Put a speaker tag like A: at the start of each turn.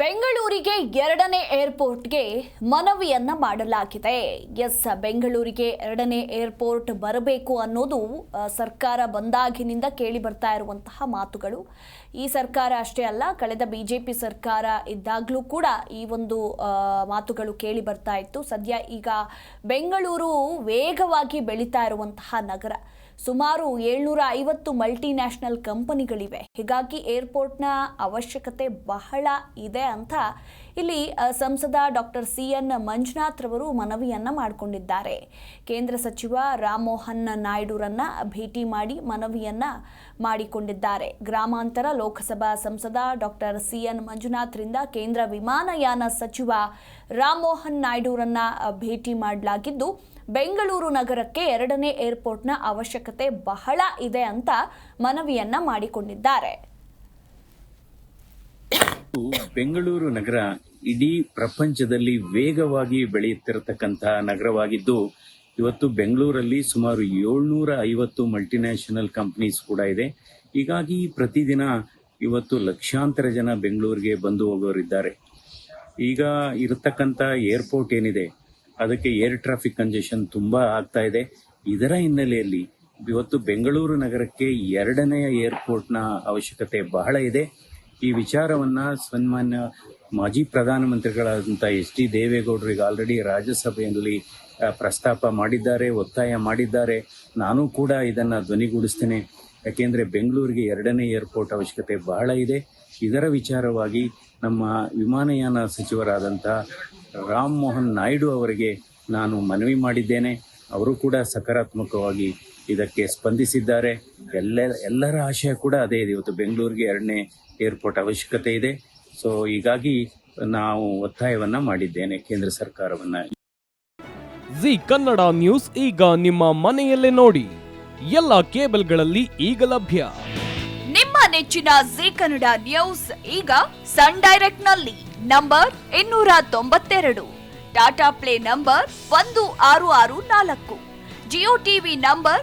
A: ಬೆಂಗಳೂರಿಗೆ ಎರಡನೇ ಏರ್ಪೋರ್ಟ್ಗೆ ಮನವಿಯನ್ನ ಮಾಡಲಾಗಿದೆ. ಎಸ್, ಬೆಂಗಳೂರಿಗೆ ಎರಡನೇ ಏರ್ಪೋರ್ಟ್ ಬರಬೇಕು ಅನ್ನೋದು ಸರ್ಕಾರ ಬಂದಾಗಿನಿಂದ ಕೇಳಿ ಬರ್ತಾ ಇರುವಂತಹ ಮಾತುಗಳು. ಈ ಸರ್ಕಾರ ಅಷ್ಟೇ ಅಲ್ಲ, ಕಳೆದ ಬಿಜೆಪಿ ಸರ್ಕಾರ ಇದ್ದಾಗಲೂ ಕೂಡ ಈ ಒಂದು ಮಾತುಗಳು ಕೇಳಿ ಬರ್ತಾ ಇತ್ತು. ಸದ್ಯ ಈಗ ಬೆಂಗಳೂರು ವೇಗವಾಗಿ ಬೆಳೀತಾ ಇರುವಂತಹ ನಗರ. ಸುಮಾರು ಏಳ್ನೂರ ಐವತ್ತು ಮಲ್ಟಿನ್ಯಾಷನಲ್ ಕಂಪನಿಗಳಿವೆ. ಹೀಗಾಗಿ ಏರ್ಪೋರ್ಟ್ನ ಅವಶ್ಯಕತೆ ಬಹಳ ಇದೆ ಅಂತ ಇಲ್ಲಿ ಸಂಸದ ಡಾಕ್ಟರ್ ಸಿ ಎನ್ ಮಂಜುನಾಥ್ ರವರು ಮನವಿಯನ್ನ ಮಾಡಿಕೊಂಡಿದ್ದಾರೆ. ಕೇಂದ್ರ ಸಚಿವ ರಾಮಮೋಹನ್ ನಾಯ್ಡುರನ್ನ ಭೇಟಿ ಮಾಡಿ ಮನವಿಯನ್ನ ಮಾಡಿಕೊಂಡಿದ್ದಾರೆ. ಗ್ರಾಮಾಂತರ ಲೋಕಸಭಾ ಸಂಸದ ಡಾಕ್ಟರ್ ಸಿ ಎನ್ ಮಂಜುನಾಥ್ರಿಂದ ಕೇಂದ್ರ ವಿಮಾನಯಾನ ಸಚಿವ ರಾಮಮೋಹನ್ ನಾಯ್ಡುರನ್ನ ಭೇಟಿ ಮಾಡಲಾಗಿದ್ದು, ಬೆಂಗಳೂರು ನಗರಕ್ಕೆ ಎರಡನೇ ಏರ್ಪೋರ್ಟ್ನ ಅವಶ್ಯಕತೆ ಬಹಳ ಇದೆ ಅಂತ ಮನವಿಯನ್ನ ಮಾಡಿಕೊಂಡಿದ್ದಾರೆ.
B: ಬೆಂಗಳೂರು ನಗರ ಇಡೀ ಪ್ರಪಂಚದಲ್ಲಿ ವೇಗವಾಗಿ ಬೆಳೆಯುತ್ತಿರತಕ್ಕಂತಹ ನಗರವಾಗಿದ್ದು, ಇವತ್ತು ಬೆಂಗಳೂರಲ್ಲಿ ಸುಮಾರು ಏಳ್ನೂರ ಐವತ್ತು ಮಲ್ಟಿನ್ಯಾಷನಲ್ ಕಂಪನೀಸ್ ಕೂಡ ಇದೆ. ಹೀಗಾಗಿ ಪ್ರತಿದಿನ ಇವತ್ತು ಲಕ್ಷಾಂತರ ಜನ ಬೆಂಗಳೂರಿಗೆ ಬಂದು ಹೋಗೋರಿದ್ದಾರೆ. ಈಗ ಇರತಕ್ಕಂಥ ಏರ್ಪೋರ್ಟ್ ಏನಿದೆ, ಅದಕ್ಕೆ ಏರ್ ಟ್ರಾಫಿಕ್ ಕಂಜೆಷನ್ ತುಂಬಾ ಆಗ್ತಾ ಇದೆ. ಇದರ ಹಿನ್ನೆಲೆಯಲ್ಲಿ ಇವತ್ತು ಬೆಂಗಳೂರು ನಗರಕ್ಕೆ ಎರಡನೆಯ ಏರ್ಪೋರ್ಟ್ನ ಅವಶ್ಯಕತೆ ಬಹಳ ಇದೆ. ಈ ವಿಚಾರವನ್ನ ಸನ್ಮಾನ್ಯ ಮಾಜಿ ಪ್ರಧಾನಮಂತ್ರಿಗಳಾದಂಥ ಎಚ್ ಡಿ ದೇವೇಗೌಡರಿಗೆ ಆಲ್ರೆಡಿ ರಾಜ್ಯಸಭೆಯಲ್ಲಿ ಪ್ರಸ್ತಾಪ ಮಾಡಿದ್ದಾರೆ, ಒತ್ತಾಯ ಮಾಡಿದ್ದಾರೆ. ನಾನು ಕೂಡ ಇದನ್ನು ಧ್ವನಿಗೂಡಿಸ್ತೇನೆ. ಯಾಕೆಂದರೆ ಬೆಂಗಳೂರಿಗೆ ಎರಡನೇ ಏರ್ಪೋರ್ಟ್ ಅವಶ್ಯಕತೆ ಬಹಳ ಇದೆ. ಇದರ ವಿಚಾರವಾಗಿ ನಮ್ಮ ವಿಮಾನಯಾನ ಸಚಿವರಾದಂಥ ರಾಮ್ ಮೋಹನ್ ನಾಯ್ಡು ಅವರಿಗೆ ನಾನು ಮನವಿ ಮಾಡಿದ್ದೇನೆ. ಅವರು ಕೂಡ ಸಕಾರಾತ್ಮಕವಾಗಿ ಇದಕ್ಕೆ ಸ್ಪಂದಿಸಿದ್ದಾರೆ. ಎಲ್ಲ ಎಲ್ಲರ ಆಶಯ ಕೂಡ ಅದೇ ಇದೆ. ಇವತ್ತು ಬೆಂಗಳೂರಿಗೆ ಎರಡನೇ ಏರ್ಪೋರ್ಟ್ ಅವಶ್ಯಕತೆ ಇದೆ. ಸೊ ಹೀಗಾಗಿ ನಾವು ಒತ್ತಾಯವನ್ನ ಮಾಡಿದ್ದೇನೆ ಕೇಂದ್ರ ಸರ್ಕಾರವನ್ನ.
C: ಜಿ ಕನ್ನಡ ನ್ಯೂಸ್ ಈಗ ನಿಮ್ಮ ಮನೆಯಲ್ಲೇ ನೋಡಿ. ಎಲ್ಲ ಕೇಬಲ್ಗಳಲ್ಲಿ ಈಗ ಲಭ್ಯ.
A: ನಿಮ್ಮ ನೆಚ್ಚಿನ ಜಿ ಕನ್ನಡ ನ್ಯೂಸ್ ಈಗ ಸನ್ ಡೈರೆಕ್ಟ್ನಲ್ಲಿ ನಂಬರ್ ಇನ್ನೂರ ತೊಂಬತ್ತೆರಡು ಟಾಟಾ ಪ್ಲೇ ನಂಬರ್ ಒಂದು ಆರು ಆರು ನಾಲ್ಕು ಜಿಯೋ ಟಿವಿ ನಂಬರ್